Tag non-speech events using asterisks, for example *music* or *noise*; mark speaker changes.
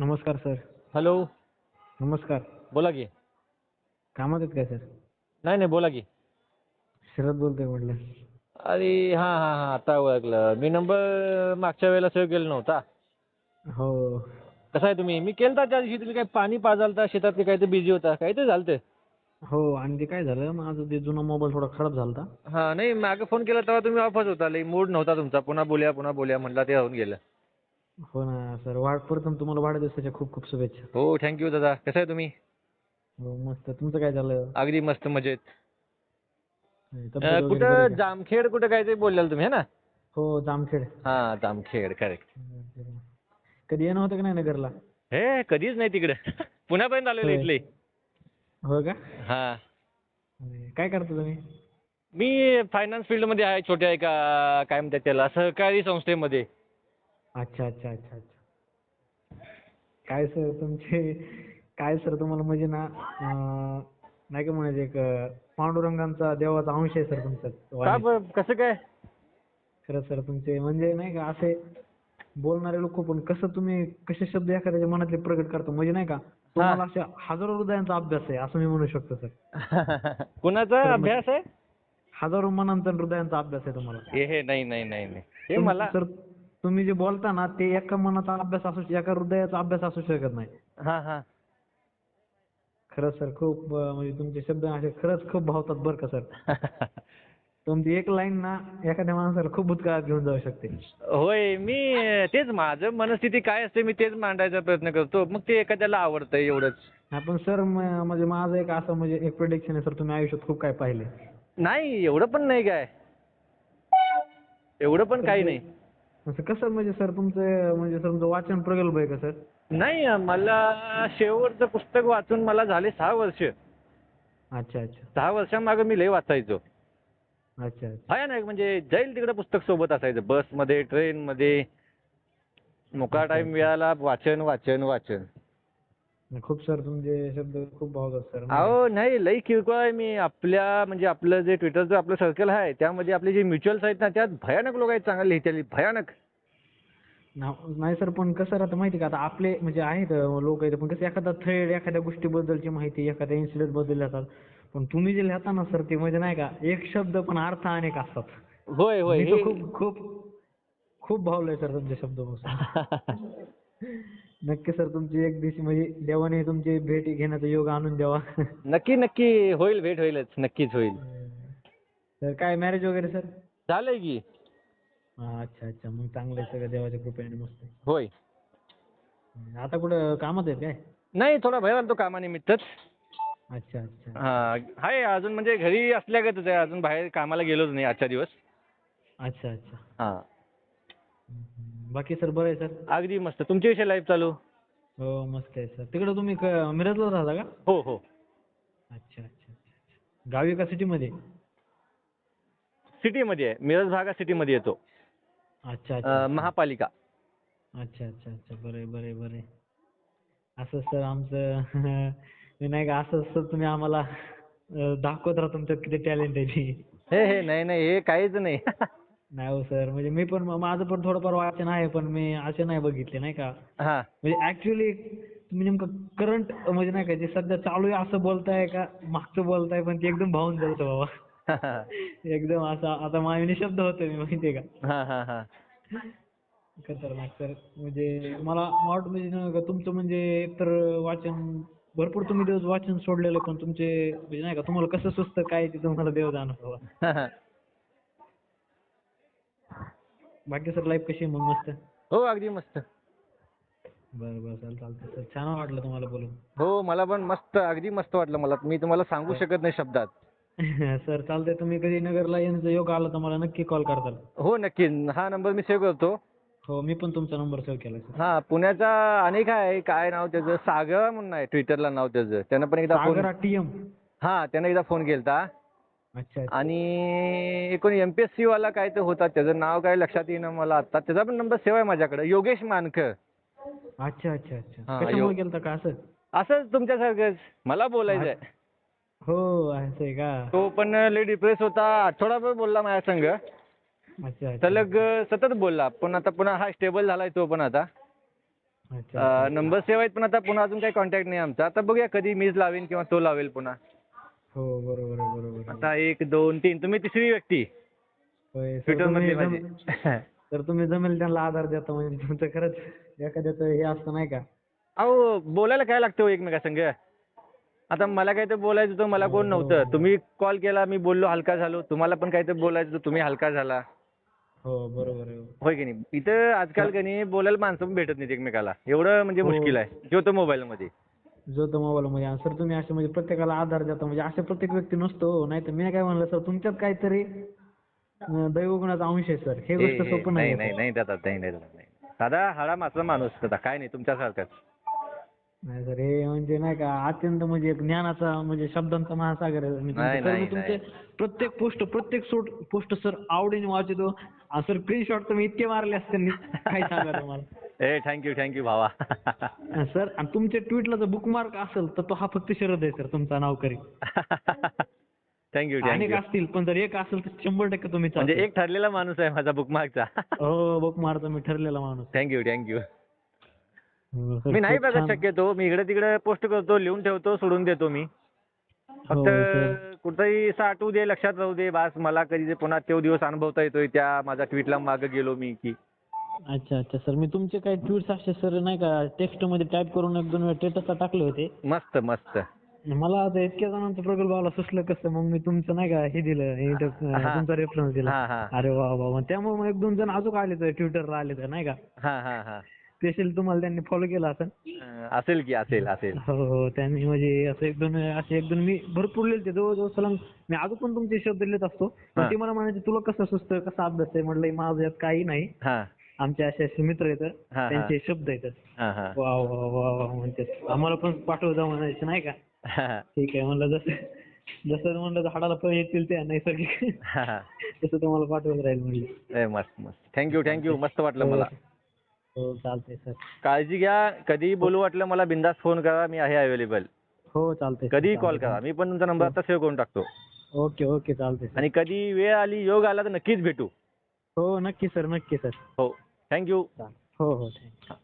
Speaker 1: नमस्कार sir.
Speaker 2: Hello.
Speaker 1: नमस्कार.
Speaker 2: बोला की.
Speaker 1: कामात आहेत काय सर?
Speaker 2: नाही नाही बोला की.
Speaker 1: शरद बोलतोय म्हटलं.
Speaker 2: अरे हां हां हां आता ओळखलं. मी नंबर मागच्या वेळेला सेव्ह केला नव्हता.
Speaker 1: हो.
Speaker 2: कसं आहे तुम्ही? मी केलता त्या दिवशी तुम्ही काय पाणी पाजालता शेतात की काहीतरी बिझी होता काहीतरी झालं ते
Speaker 1: हो आणि ते काय झालं माझं ते जुना मोबाईल थोडा खराब झाला होता
Speaker 2: हां नाही मागे फोन केला तेव्हा तुम्ही ऑफच होता. लई मूड नव्हता तुमचा. पुन्हा बोलूया पुन्हा बोलूया म्हटला ते होऊन गेलं.
Speaker 1: हो ना सर. वाढ प्रथम तुम्हाला वाढदिवसाच्या खूप खूप शुभेच्छा.
Speaker 2: हो थँक्यू दादा. कसं आहे तुम्ही?
Speaker 1: हो मस्त. तुमचं काय झालं
Speaker 2: अगदी मस्त मजेत. अं, कुठं? जामखेड कुठं काहीतरी बोललेलं तुम्ही है ना?
Speaker 1: हो जामखेड.
Speaker 2: हां जामखेड करेक्ट
Speaker 1: कधी येणं होतं का नाही नगरला?
Speaker 2: हे कधीच नाही तिकडे. *laughs* पुण्यापर्यंत आलेलो
Speaker 1: होय.
Speaker 2: इथले.
Speaker 1: हो का?
Speaker 2: हां.
Speaker 1: अरे, काय करता तुम्ही?
Speaker 2: मी फायनान्स फील्डमध्ये आहे छोट्या एका काय म्हणतात त्याला सहकारी संस्थेमध्ये.
Speaker 1: अच्छा अच्छा अच्छा अच्छा. काय सर तुमचे काय सर तुम्हाला म्हणजे ना अं, नाही का म्हणायचे एक अं, पांडुरंगांचा देवाचा अंश आहे सर तुमचा
Speaker 2: का
Speaker 1: वाणीत.
Speaker 2: बरं? कसं काय?
Speaker 1: खरं सर तुमचे म्हणजे नाही का असे बोलणारे लोक पण कसं तुम्ही कसे शब्द एखाद्याच्या मनातले प्रगट करता? म्हणजे नाही का तुम्हाला अशा हजारो हृदयांचा अभ्यास आहे असं मी म्हणू शकतो सर *laughs*
Speaker 2: कुणाचा अभ्यास आहे?
Speaker 1: हजारो मनांचा आणि हृदयांचा अभ्यास आहे तुम्हाला.
Speaker 2: हे हे नाही नाही नाही नाही. हे मला
Speaker 1: सर तुम्ही जे बोलता ना ते एका मनाचा अभ्यास असू एका हृदयाचा अभ्यास असू शकत नाही.
Speaker 2: हां हां.
Speaker 1: खरंच सर खूप अं, म्हणजे तुमचे शब्द असे खरंच खूप भावतात बरं का सर. *laughs* तुमची एक लाईन ना एखाद्या माणसाला खूप भूतकाळात घेऊन जाऊ शकते.
Speaker 2: होय मी अं, तेच माझं मनस्थिती काय असते मी तेच मांडायचा प्रयत्न करतो. मग ते एखाद्याला आवडतं एवढंच.
Speaker 1: आपण सर म्हणजे माझं एक असं म्हणजे एक प्रोडिक्शन आहे सर तुम्ही आयुष्यात खूप काय पाहिले.
Speaker 2: नाही एवढं पण नाही काय. एवढं पण काही नाही.
Speaker 1: असं कसं म्हणजे सर तुमचं म्हणजे तुमचं वाचन प्रगल्भ आहे का सर?
Speaker 2: नाही मला शेवटचं पुस्तक वाचून मला झाले सहा वर्ष.
Speaker 1: अच्छा अच्छा.
Speaker 2: सहा वर्षामागं मी लय वाचायचो.
Speaker 1: अच्छा अच्छा.
Speaker 2: भयानक म्हणजे जाईल तिकडे पुस्तक सोबत असायचं बसमध्ये ट्रेनमध्ये. मोकळा टाइम मिळाला वाचन वाचन वाचन.
Speaker 1: खूप सर तुमचे शब्द खूप भावतात सर
Speaker 2: अहो नाही लई किरकोळ आहे मी. आपल्या म्हणजे आपलं जे ट्विटरचं आपलं सर्कल आहे त्यामध्ये आपले जे म्युच्युअल्स आहेत ना त्यात भयानक लोक आहेत चांगले लिहितेली भयानक.
Speaker 1: ना- नाही सर पण कसं राहतं माहिती का? आता आपले म्हणजे आहेत लोक आहेत पण कसं एखादा थ्रेड एखाद्या गोष्टीबद्दलची माहिती एखाद्या इन्सिडेंटबद्दल लिहितात पण तुम्ही जे लिहिता ना सर ते म्हणजे नाही का एक शब्द पण अर्थ अनेक असतात.
Speaker 2: होय होय
Speaker 1: मी तर
Speaker 2: हे
Speaker 1: खूप खूप खूप भावलोय सर तुमचे शब्द बघून *laughs* नक्की सर तुमची एक दिवशी म्हणजे देवाने तुमची भेट घेण्याचा योग आणून द्यावा.
Speaker 2: नक्की नक्की. होईल भेट होईलच. नक्कीच होईल.
Speaker 1: तर काय मॅरेज वगैरे सर?
Speaker 2: झालंय की.
Speaker 1: अच्छा अच्छा. मग चांगलं आहे सगळं. देवाच्या कृपेने मस्त. आहे.
Speaker 2: होय.
Speaker 1: आता कुठं कामात आहेत काय?
Speaker 2: नाही थोडा बाहेर आलतो कामानिमित्तच
Speaker 1: अच्छा अच्छा.
Speaker 2: हा आहे अजून म्हणजे घरी असल्यागतच आहे. अजून बाहेर कामाला गेलोच नाही आजच्या दिवस.
Speaker 1: अच्छा अच्छा.
Speaker 2: हा.
Speaker 1: हम्म. बाकी सर बरं आहे सर?
Speaker 2: अगदी मस्त. तुमची विषय लाईफ चालू?
Speaker 1: हो मस्त आहे सर. तिकडं तुम्ही क- मिरजला राहता का?
Speaker 2: हो हो.
Speaker 1: अच्छा अच्छा. गावी का सिटीमध्ये?
Speaker 2: सिटीमध्ये आहे. मिरज भागा सिटीमध्ये येतो.
Speaker 1: अच्छा अच्छा
Speaker 2: अं, महापालिका.
Speaker 1: अच्छा अच्छा अच्छा. बरं आहे बरं आहे बरं आहे. असं सर आमचं *laughs* नाही का असं सर तुम्ही आम्हाला अं, दाखवत राहा तुमच्यात किती टॅलेंट आहे ते.
Speaker 2: हे हे नाही नाही हे काहीच नाही. *laughs*
Speaker 1: नाही हो सर म्हणजे मी पण माझं पण थोडंफार वाचन आहे पण मी असे नाही बघितले नाही का?
Speaker 2: हा.
Speaker 1: म्हणजे ऍक्च्युली तुम्ही नेमकं करंट म्हणजे नाही का जे सध्या चालू आहे असं बोलताय का? मागचं बोलताय पण ते एकदम भावून जातं बाबा. *laughs* एकदम असं आता माझ्या निशब्द होतोय मी माहितीये का?
Speaker 2: हा हा हा.
Speaker 1: खतरनाक सर म्हणजे मला वाटतं म्हणजे नाही का तुमचं म्हणजे एकतर वाचन भरपूर तुम्ही दिवस वाचन सोडलेलं पण तुमचे म्हणजे नाही का तुम्हाला कसं सुचतं काय ते तुम्हाला देव जाणव *laughs* बाकी सर लाईफ कशी आहे? मग मस्त?
Speaker 2: हो अगदी मस्त.
Speaker 1: बरं बरं चालतं चालतं सर छान वाटलं तुम्हाला बोलून.
Speaker 2: हो मला पण मस्त अगदी मस्त वाटलं मला. मी तुम्हाला सांगू शकत नाही शब्दात. *laughs*
Speaker 1: सर चालतंय. तुम्ही कधी नगरला येण्याचा योग आला तर मला नक्की कॉल करताल.
Speaker 2: हो नक्की. हा नंबर मी सेव्ह करतो.
Speaker 1: हो मी पण तुमचा नंबर सेव्ह केला सर.
Speaker 2: हा पुण्याचा अनेक आहे. काय नाव त्याचं? सागर म्हणून आहे. ट्विटरला नाव त्याचं. त्यानं पण एकदा फोन
Speaker 1: सागरा टी एम
Speaker 2: हा त्यानं एकदा फोन केलता. आणि एकूण एम पी एस सी वाला काय तर होता त्याचं नाव काय लक्षात येईना मला आता. त्याचा पण नंबर सेव्ह आहे माझ्याकडे. योगेश मानकर.
Speaker 1: अच्छा अच्छा अच्छा. कशामुळे
Speaker 2: यो-
Speaker 1: गेलता का असं?
Speaker 2: असंच तुमच्यासारखंच. मला बोलायचंय.
Speaker 1: हो. असं आहे का?
Speaker 2: तो पण लय डिप्रेस होता. आठवडाभर बोलला माझ्या संग.
Speaker 1: अच्छा अच्छा.
Speaker 2: सलग सतत बोलला. पण आता पुन्हा हा स्टेबल झालाय तो पण आता.
Speaker 1: अच्छा
Speaker 2: नंबर सेव्ह आहेत पण आता पुन्हा अजून काही कॉन्टॅक्ट नाही आमचा. आता बघूया कधी मीच लावेन किंवा तो लावेल पुन्हा.
Speaker 1: हो बरोबर आहे बरोबर आहे.
Speaker 2: आता एक दोन तीन तुम्ही तिसरी व्यक्ती.
Speaker 1: होय, सर,
Speaker 2: ट्विटर
Speaker 1: तुम्ही
Speaker 2: मध्ये
Speaker 1: जम-
Speaker 2: माझी
Speaker 1: तर तुम्ही जमेल त्यांना आधार देता म्हणजे तुमचं खरंच एखाद्याचं हे असतं नाही का?
Speaker 2: अहो बोलायला काय लागतं हो एकमेकासंग आता मला काय तर बोलायचं होतं मला कोण नव्हतं. तुम्ही कॉल केला मी बोललो हलका झालो. तुम्हाला पण काय तर बोलायचं होतं तुम्ही हलका झाला.
Speaker 1: हो बरोबर आहे
Speaker 2: होय की नाही? इथं आजकाल की नाही बोलायला माणसं पण भेटत नाहीत एकमेकाला. एवढं म्हणजे
Speaker 1: हो.
Speaker 2: मुश्किल आहे. जो तो मोबाईलमध्ये
Speaker 1: जो तो मोबाईल मध्ये. आणि सर तुम्ही असे म्हणजे प्रत्येकाला आधार देता. म्हणजे असे प्रत्येक व्यक्ती नसतो. नाही तर मी काय म्हणलं सर तुमच्यात काहीतरी अं, दैवगुणाचा अंश आहे सर हे गोष्ट
Speaker 2: ए, ए,
Speaker 1: सोपं
Speaker 2: नाही
Speaker 1: नाही
Speaker 2: नाही नाही दादा नाही नाही दादा, नाही. साधा हाडा मासा माणूस दादा काय नाही तुमच्यासारखाच.
Speaker 1: नाही सर हे म्हणजे नाही का अत्यंत म्हणजे एक ज्ञानाचा म्हणजे शब्दांचा महासागर आहे मी
Speaker 2: नाही,
Speaker 1: तुमचे- सर, मी
Speaker 2: नाही,
Speaker 1: तुमचे प्रत्येक पोस्ट प्रत्येक सोट पोस्ट सर आवडीने वाचतो. आणि सर स्क्रीनशॉट तर मी इतके मारले असते काय सांगा तुम्हाला?
Speaker 2: ए थँक्यू थँक्यू भावा.
Speaker 1: सर आणि तुमच्या ट्विटला जर बुकमार्क असेल तर तो हा फक्त शरद आहे सर तुमचा नावकरी
Speaker 2: थँक्यू
Speaker 1: अनेक असतील पण जर एक असेल तर शंभर टक्के तुम्ही
Speaker 2: म्हणजे एक ठरलेला माणूस आहे माझा बुकमार्कचा
Speaker 1: हो बुक मारतो मी ठरलेला माणूस
Speaker 2: थँक्यू थँक्यू
Speaker 1: हो,
Speaker 2: मी नाही बघत. शक्यतो मी इकडे तिकडे पोस्ट करतो लिहून ठेवतो सोडून देतो मी.
Speaker 1: हो,
Speaker 2: फक्त
Speaker 1: सर.
Speaker 2: कुठेही साठवू दे लक्षात राहू दे बास मला कधी पुन्हा तो दिवस अनुभवता येतोय त्या माझ्या ट्विटला मागे गेलो मी की.
Speaker 1: अच्छा अच्छा. सर मी तुमचे काही ट्विट्स असे सर नाही का टेक्स्टमध्ये टाईप करून एक दोन वेळा स्टेटसला टाकले होते.
Speaker 2: मस्त मस्त.
Speaker 1: मला आता इतक्या जणांचं प्रगल्भ आला सुचलं कसं मग मी तुमचं नाही का हे दिलं हे
Speaker 2: हा.
Speaker 1: तुमचा रेफरन्स दिला.
Speaker 2: हा
Speaker 1: अरे वा वा वा. त्यामुळे मग एक दोन जण अजून आले तर ट्विटरला आले तर नाही का?
Speaker 2: हा हा हा.
Speaker 1: स्पेशल तुम्हाला त्यांनी फॉलो केला असेल
Speaker 2: अं, असेल की असेल असेल.
Speaker 1: हो हो. त्यांनी म्हणजे असं एक दोन असे एक दोन मी भरपूर लिहिले जवळजवळ सलग मी अजून पण तुमचे शब्द लिहित असतो. पण
Speaker 2: हा.
Speaker 1: ते मला म्हणायचे तुला कसं सुचतं? कसा अभ्यास आहे? म्हटलं माझं यात काही नाही.
Speaker 2: हा.
Speaker 1: आमचे असे असे मित्र
Speaker 2: हा, हा.
Speaker 1: त्यांचे शब्द
Speaker 2: हा हा.
Speaker 1: वा वा वा वा म्हणते आम्हाला पण पाठव जा म्हणायचे नाही का?
Speaker 2: हा
Speaker 1: ठीक आहे म्हणलं जसं जसं म्हणलं हाडाला पण येतील त्या नैसर्गिक.
Speaker 2: हा हा.
Speaker 1: तसं तुम्हाला पाठवत राहील म्हणलं
Speaker 2: ए, मस्त मस्त. थँक्यू थँक्यू मस्त वाटलं मला.
Speaker 1: हो चालतंय सर.
Speaker 2: काळजी घ्या. कधीही बोलू वाटलं मला बिंदास फोन करा. मी आहे अवेलेबल
Speaker 1: हो चालतंय sir,
Speaker 2: कधीही कॉल. करा. मी पण तुमचा नंबर आता सेव्ह करून टाकतो.
Speaker 1: ओके ओके चालतंय.
Speaker 2: आणि कधी वेळ आली योग आला तर नक्कीच भेटू.
Speaker 1: हो नक्की सर नक्की सर.
Speaker 2: हो. थँक्यू
Speaker 1: हो हो थँक्यू